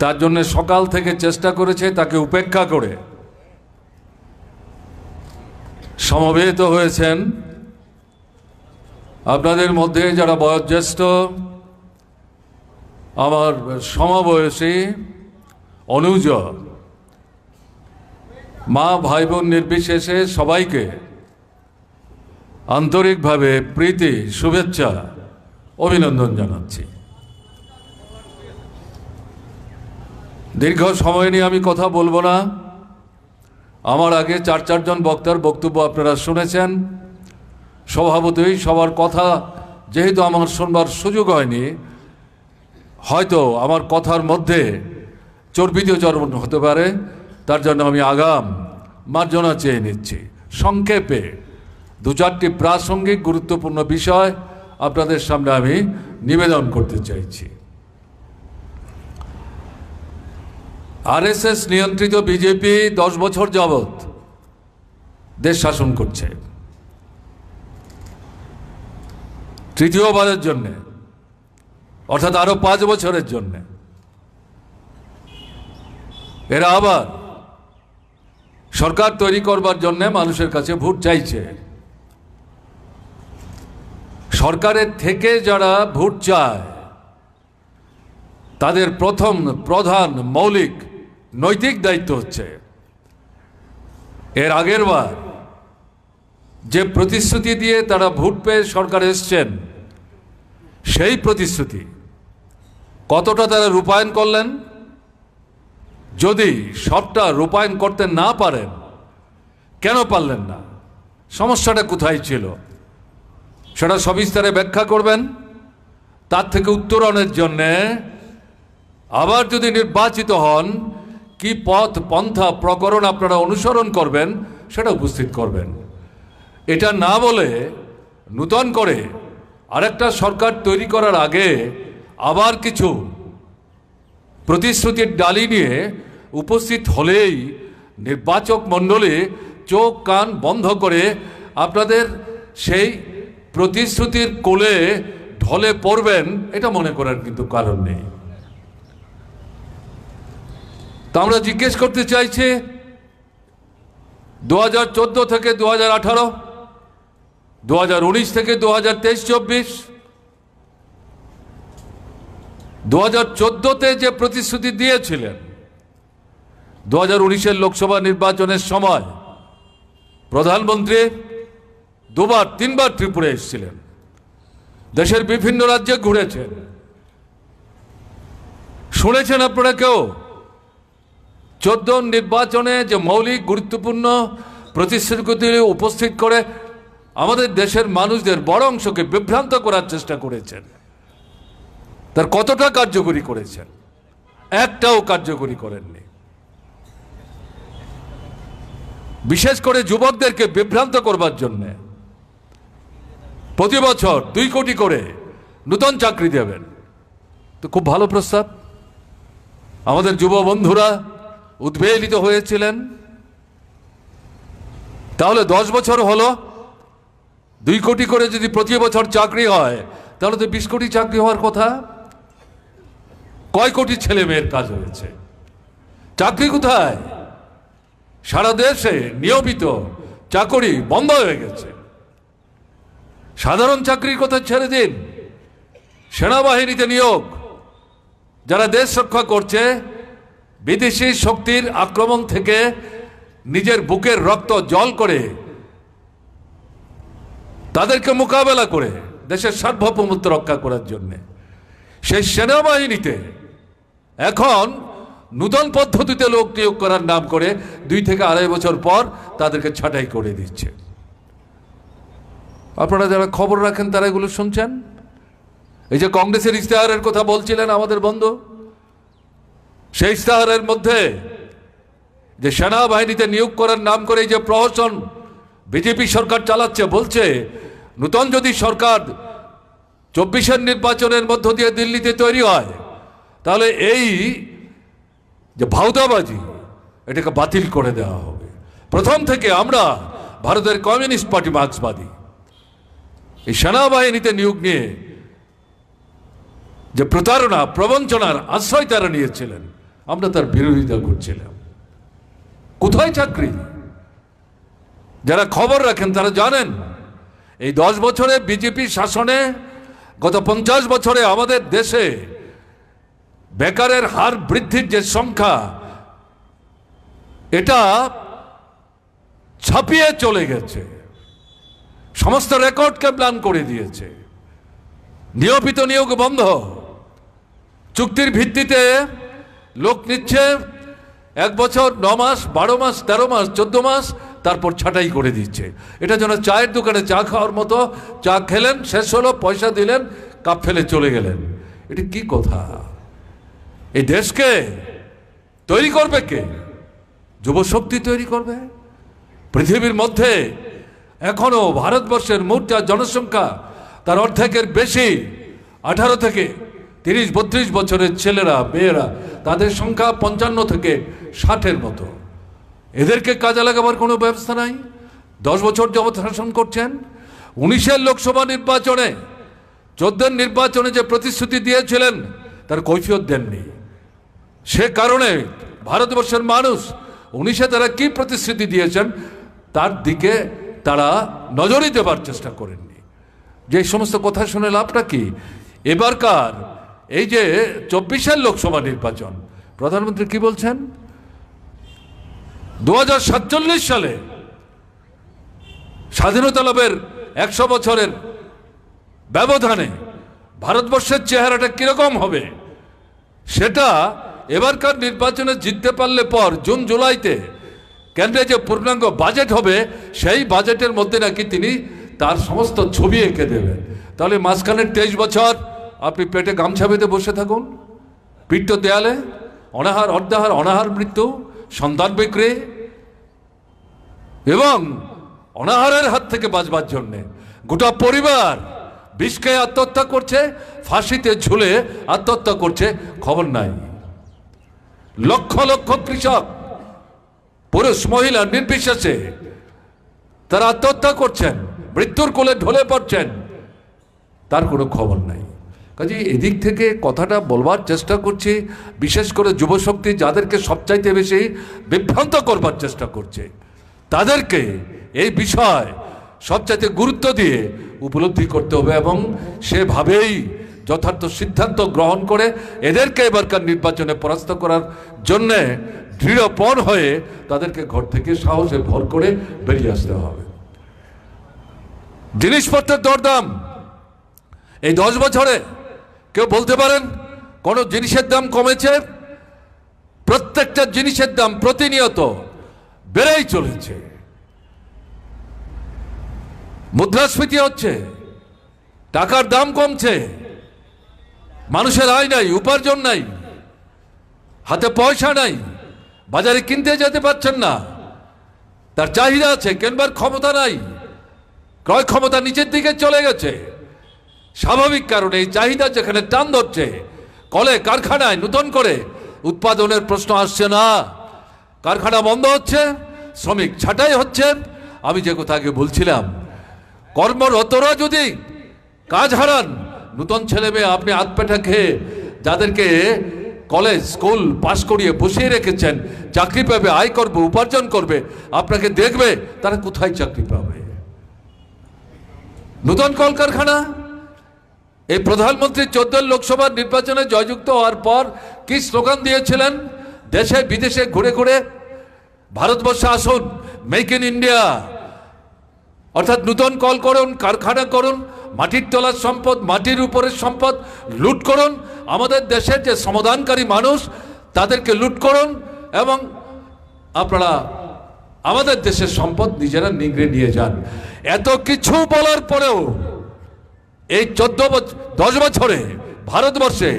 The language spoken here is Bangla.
তার জন্য সকাল থেকে চেষ্টা করেছে তাকে উপেক্ষা করে। সমবেত হয়েছেন। আপনাদের মধ্যে যারা বয়োজ্যেষ্ঠ, আমার সমবয়সী অনুজ, মা ভাই বোন নির্বিশেষে সবাইকে আন্তরিকভাবে প্রীতি, শুভেচ্ছা, অভিনন্দন জানাচ্ছি। দীর্ঘ সময় নিয়ে আমি কথা বলব না। আমার আগে চার চারজন বক্তার বক্তব্য আপনারা শুনেছেন। স্বভাবতই সবার কথা যেহেতু আমার শুনবার সুযোগ হয়নি, হয়তো আমার কথার মধ্যে চর্বিতচরণ হতে পারে, তার জন্য আমি আগাম, মার্জনা চেয়ে নিচ্ছি। সংক্ষেপে দু চারটি প্রাসঙ্গিক গুরুত্বপূর্ণ বিষয় আপনাদের সামনে আমি নিবেদন করতে চাইছি। আরএসএস নিয়ন্ত্রিত বিজেপি দশ বছর যাবৎ দেশ শাসন করছে। তৃতীয়বারের জন্যে, অর্থাৎ আরও পাঁচ বছরের জন্য। এরা আবার সরকার তৈরি করবার জন্য মানুষের কাছে ভোট চাইছে। সরকারের থেকে যারা ভোট চায়, তাদের প্রথম প্রধান মৌলিক নৈতিক দায়িত্ব হচ্ছে। এর আগের বার যে প্রতিশ্রুতি দিয়ে তারা ভোট পেয়ে সরকার এসছেন, সেই প্রতিশ্রুতি কতটা তারা রূপায়ণ করলেন? যদি সবটা রূপায়ণ করতে না পারেন, কেন পারলেন না? সমস্যাটা কোথায় ছিল? সেটা সবিস্তারে ব্যাখ্যা করবেন। তার থেকে উত্তরণের জন্যে আবার যদি নির্বাচিত হন কি পথ, পন্থা, প্রকরণ আপনারা অনুসরণ করবেন, সেটা উপস্থিত করবেন। এটা না বলে নূতন করে আরেকটা সরকার তৈরি করার আগে আবার কিছু প্রতিশ্রুতির ডালি নিয়ে উপস্থিত হলেই নির্বাচক মণ্ডলী চোখ, কান বন্ধ করে আপনাদের সেই প্রতিশ্রুতির কোলে ঢলে পড়বেন, এটা মনে করার কিন্তু কারণ নেই। তা আমরা জিজ্ঞেস করতে চাইছি দু হাজার চোদ্দ থেকে দু হাজার আঠারো দু হাজার উনিশ থেকে দু হাজার তেইশ, চব্বিশ দু হাজার চোদ্দোতে যে প্রতিশ্রুতি দিয়েছিলেন দু হাজার উনিশের লোকসভা নির্বাচনের সময় প্রধানমন্ত্রী দুবার, তিনবার ত্রিপুরা এসেছিলেন। দেশের বিভিন্ন রাজ্যে ঘুরেছেন। শুনেছেন আপনারা কেউ? চোদ্দ নির্বাচনে যে মৌলিক গুরুত্বপূর্ণ প্রতিশ্রুতি উপস্থিত করে আমাদের দেশের মানুষদের বড় অংশকে বিভ্রান্ত করার চেষ্টা করেছেন। তার কতটা কার্যকরী করেছেন? একটাও কার্যকরী করেননি। বিশেষ করে যুবকদেরকে বিভ্রান্ত করবার জন্য প্রতি বছর দুই কোটি করে নূতন চাকরি দেবেন। তো খুব ভালো প্রস্তাব। আমাদের যুব বন্ধুরা উদ্বেলিত হয়েছিলেন। তাহলে দশ বছর হলো। দুই কোটি করে যদি প্রতি বছর চাকরি হয়, তাহলে তো বিশ কোটি চাকরি হওয়ার কথা। কয় কোটি ছেলে মেয়ের কাজ হয়েছে? চাকরি কোথায়? সারা দেশে নিয়মিত চাকরি বন্ধ হয়ে গেছে। সাধারণ চাকরির কথা ছেড়ে দিন। সেনাবাহিনীতে নিয়োগ। যারা দেশ রক্ষা করছে বিদেশি শক্তির আক্রমণ থেকে নিজের বুকের রক্ত জল করে তাদেরকে মোকাবেলা করে দেশের সার্বভৌমত্ব রক্ষা করার জন্য। সেই সেনাবাহিনীতে এখন নূতন পদ্ধতিতে লোক নিয়োগ করার নাম করে দুই থেকে আড়াই বছর পর তাদেরকে ছাঁটাই করে দিচ্ছে। আপনারা যারা খবর রাখেন তারা এগুলো শুনছেন? এই যে কংগ্রেসের ইশতেহারের কথা বলছিলেন আমাদের বন্ধু সেই ইশতেহারের মধ্যে যে সেনাবাহিনীতে নিয়োগ করার নাম করে যে প্রহসন বিজেপি সরকার চালাচ্ছে, বলছে, নূতন যদি সরকার চব্বিশের নির্বাচনের মধ্য দিয়ে দিল্লিতে তৈরি হয়, তাহলে এই যে ভাউদাবাজি এটাকে বাতিল করে দেওয়া হবে। প্রথম থেকে আমরা ভারতের কমিউনিস্ট পার্টি মার্ক্সবাদী। এই সেনাবাহিনীতে নিয়োগ নিয়ে যে প্রতারণা, প্রবঞ্চনার আশ্রয় তারা নিয়েছিলেন। আমরা তার বিরোধিতা করছিলাম। কোথায় চাকরি? যারা খবর রাখেন, তারা জানেন, এই দশ বছরে বিজেপি শাসনে গত পঞ্চাশ বছরে আমাদের দেশে বেকারের হার বৃদ্ধির যে সংখ্যা, এটা ছাপিয়ে চলে গেছে। সমস্ত রেকর্ডকে প্ল্যান করে দিয়েছে। নিয়মিত নিয়োগ বন্ধ। চুক্তির ভিত্তিতে লোক নিচ্ছে, এক বছর, ন মাস, বারো মাস, তেরো মাস, চোদ্দ মাস, তারপর ছাঁটাই করে দিচ্ছে। এটা যেন চায়ের দোকানে চা খাওয়ার মতো, চা খেলেন, শেষ হলো, পয়সা দিলেন, কাপ ফেলে চলে গেলেন। এটা কি কথা? এই দেশকে তৈরি করবে কে? যুবশক্তি তৈরি করবে? পৃথিবীর মধ্যে এখনও ভারতবর্ষের মোট যা জনসংখ্যা, তার অর্ধেকের বেশি, আঠারো থেকে তিরিশ, বত্রিশ বছরের ছেলেরা, মেয়েরা, তাদের সংখ্যা পঞ্চান্ন থেকে ষাটের মতো। এদেরকে কাজে লাগাবার কোনো ব্যবস্থা নাই। দশ বছর যাবৎ শাসন করছেন। উনিশের লোকসভা নির্বাচনে, চোদ্দের নির্বাচনে যে প্রতিশ্রুতি দিয়েছিলেন, তার কৈফিয়ত দেননি। সে কারণে ভারতবর্ষের মানুষ উনিশে তারা কি প্রতিশ্রুতি দিয়েছেন, তার দিকে তারা নজরই দেবার চেষ্টা করেননি। যে সমস্ত কথা শুনে লাভটা কি? এবারকার এই যে চব্বিশের লোকসভা নির্বাচন, প্রধানমন্ত্রী কি বলছেন? দু হাজার সাতচল্লিশ সালে স্বাধীনতা লাভের একশো বছরের ব্যবধানে ভারতবর্ষের চেহারাটা কীরকম হবে? সেটা এবারকার নির্বাচনে জিততে পারলে পর জুন, জুলাইতে কেন্দ্রে যে পূর্ণাঙ্গ বাজেট হবে, সেই বাজেটের মধ্যে নাকি তিনি তার সমস্ত ছবি এঁকে দেবেন। তাহলে মাঝখানের তেইশ বছর আপনি পেটে গামছা বেঁধে বসে থাকুন। পিত্ত দেয়ালে, অনাহার, অর্ধাহার, অনাহার মৃত্যু, সন্তান বিক্রে, এবং অনাহারের হাত থেকে বাঁচবার জন্যে। গোটা পরিবার বিষকে আত্মহত্যা করছে, ফাঁসিতে ঝুলে আত্মহত্যা করছে, খবর নাই। লক্ষ লক্ষ কৃষক, পুরুষ, মহিলা, নির্বিশেষে তারা আত্মহত্যা করছেন, মৃত্যুর কোলে ঢলে পড়ছেন, তার কোনো খবর নাই। কাজে এদিক থেকে কথাটা বলবার চেষ্টা করছি, বিশেষ করে যুবশক্তি যাদেরকে সবচাইতে বেশি বিভ্রান্ত করবার চেষ্টা করছে, তাদেরকে এই বিষয় সবচাইতে গুরুত্ব দিয়ে উপলব্ধি করতে হবে এবং সেভাবেই যথার্থ সিদ্ধান্ত গ্রহণ করে এদেরকে এবারকার নির্বাচনে পরাস্ত করার জন্যে দৃঢ়পণ হয়ে তাদেরকে ঘর থেকে সাহসে ভর করে বেরিয়ে আসতে হবে। জিনিসপত্রের দরদাম এই দশ বছরে কেউ বলতে পারেন? কোনো জিনিসের দাম কমেছে? প্রত্যেকটা জিনিসের দাম প্রতিনিয়ত বেড়েই চলেছে। মুদ্রাস্ফীতি হচ্ছে, টাকার দাম কমছে, মানুষের আয় নাই, উপার্জন নাই, হাতে পয়সা নাই, বাজারে কিনতে যেতে পারছেন না, তার চাহিদা আছে, কেনবার ক্ষমতা নাই, ক্রয় ক্ষমতা নিচের দিকে চলে গেছে। স্বাভাবিক কারণে এই চাহিদা যেখানে টান ধরছে, কলে কারখানায় নতুন করে উৎপাদনের প্রশ্ন আসছে না। কারখানা বন্ধ হচ্ছে, শ্রমিক ছাঁটাই হচ্ছে, আমি যে কথা আগে বলছিলাম। কর্মরতরা যদি কাজ হারান, নূতন ছেলে মেয়ে আপনি হাত পেটা খেয়ে যাদেরকে কলেজ স্কুল পাশ করিয়ে বসিয়ে রেখেছেন, চাকরি পাবে আয় করবে উপার্জন করবে, আপনাকে দেখবে তারা কোথায় চাকরি পাবে? নূতন কলকারখানা এই প্রধানমন্ত্রী চোদ্দ লোকসভা নির্বাচনে জয়যুক্ত হওয়ার পর কি স্লোগান দিয়েছিলেন? দেশে, বিদেশে, ঘুরে ঘুরে ভারতবর্ষে আসুন, মেক ইন ইন্ডিয়া। অর্থাৎ নূতন কল করুন, কারখানা করুন, মাটির তলার সম্পদ, মাটির উপরের সম্পদ লুট করুন। আমাদের দেশের যে সমাধানকারী মানুষ, তাদেরকে লুট করুন এবং আপনারা আমাদের দেশের সম্পদ নিজেরা নিংড়ে নিয়ে যান। এত কিছু বলার পরেও এই চোদ্দ বছর দশ বছরে ভারতবর্ষে